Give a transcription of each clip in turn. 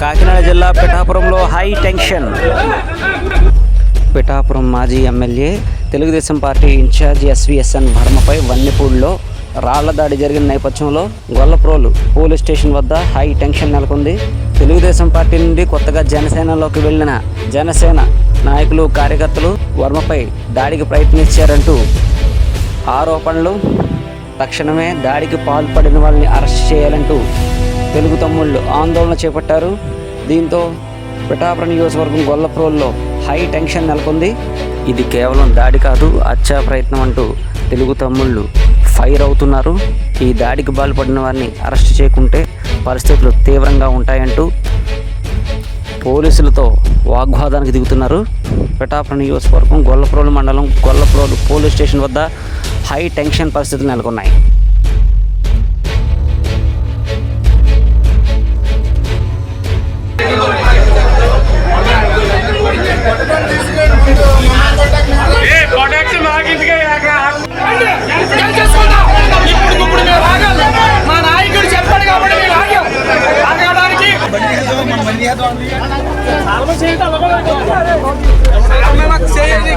కాకినాడ జిల్లా పిఠాపురంలో high tension. Pithapuram మాజీ MLA Telugudesam party incharge SVSN వర్మపై వన్నెపూడిలో రాళ్ళ దాడి జరిగిన నేపథ్యంలో గొల్లప్రోలు పోలీస్ స్టేషన్ వద్ద హై టెన్షన్ నెలకొంది. తెలుగుదేశం పార్టీ నుండి కొత్తగా జనసేనలోకి వెళ్ళిన జనసేన నాయకులు కార్యకర్తలు వర్మపై దాడికి ప్రయత్నించారంటూ ఆరోపణలు. తక్షణమే దాడికి పాల్పడిన వాళ్ళని అరెస్ట్ చేయాలంటూ తెలుగు తమ్ముళ్ళు ఆందోళన చేపట్టారు. దీంతో పిఠాపురం నియోజకవర్గం గొల్లప్రోల్లో హై టెన్షన్ నెలకొంది. ఇది కేవలం దాడి కాదు హత్యా ప్రయత్నం అంటూ తెలుగు తమ్ముళ్ళు ఫైర్ అవుతున్నారు. ఈ దాడికి పాల్పడిన వారిని అరెస్ట్ చేయకుంటే పరిస్థితులు తీవ్రంగా ఉంటాయంటూ పోలీసులతో వాగ్వాదానికి దిగుతున్నారు. పిఠాపురం నియోజకవర్గం గొల్లప్రోలు మండలం గొల్లప్రోలు పోలీస్ స్టేషన్ వద్ద హై టెన్షన్ పరిస్థితులు నెలకొన్నాయి. చేయాలి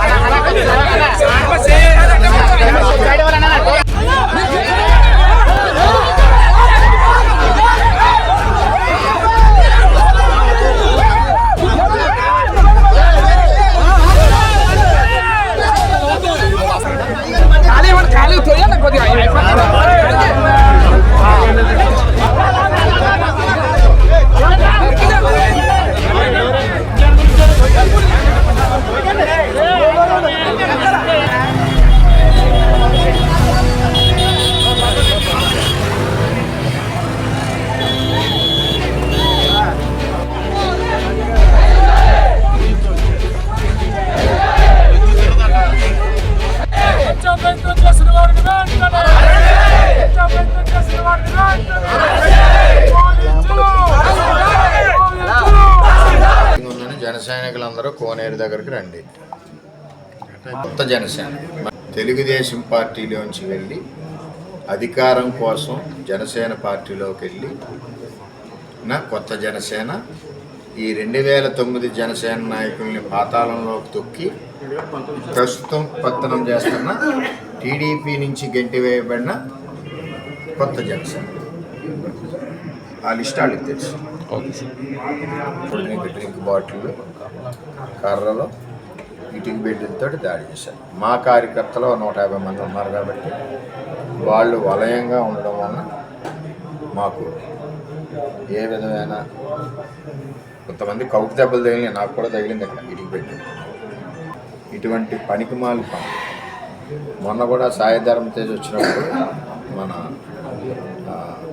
ఉందని సైనికులందరూ కోనేరు దగ్గరికి రండి. కొత్త జనసేన. తెలుగుదేశం పార్టీలోంచి వెళ్ళి అధికారం కోసం జనసేన పార్టీలోకి వెళ్ళి నా కొత్త జనసేన ఈ రెండు వేల తొమ్మిది జనసేన నాయకుల్ని పాతాళంలోకి తొక్కి ప్రస్తుతం పతనం చేస్తున్న టీడీపీ నుంచి గెంటి వేయబడిన కొత్త జనసేన. ఆ లిస్ట్ వాళ్ళకి తెలుసు. డ్రింక్ డ్రింక్ బాటిల్ కర్రలు ఇటుక బిడ్డలతో దాడి చేశారు. మా కార్యకర్తలు నూట యాభై మంది ఉన్నారు కాబట్టి వాళ్ళు వలయంగా ఉండడం వలన మాకు ఏ విధమైన కొంతమంది కౌకు దెబ్బలు తగిలినాయి నాకు కూడా తగిలింది అక్కడ ఇటుక పెట్టి ఇటువంటి పనికిమాలి పని. మొన్న కూడా సాయిధర్మ తేజ్ వచ్చినప్పుడు మన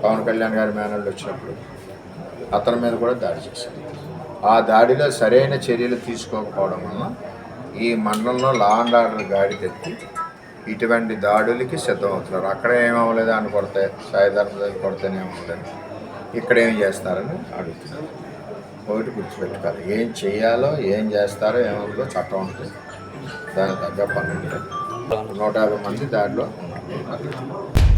పవన్ కళ్యాణ్ గారి మేనల్డ్ వచ్చినప్పుడు అతని మీద కూడా దాడి చేశారు ఆ దాడిలో సరైన చర్యలు తీసుకోకపోవడం వల్ల ఈ మండలంలో లా అండ్ ఆర్డర్ గాడి తెచ్చి ఇటువంటి దాడులకి సిద్ధమవుతున్నారు. అక్కడ ఏమవ్వలేదు అని కొడితే సాయి ధర్మ దగ్గర కొడితేనే ఏమవ్వలేదు. ఇక్కడ ఏం చేస్తారని అడుగుతున్నారు. ఒకటి గుర్తుపెట్టుకోవాలి. ఏం చేయాలో ఏం చేస్తారో ఏమవుతుందో చట్టం ఉంటుంది. దానికి తగ్గ పని ఉంటుంది నూట యాభై మంది దాడిలో ఉన్నారు.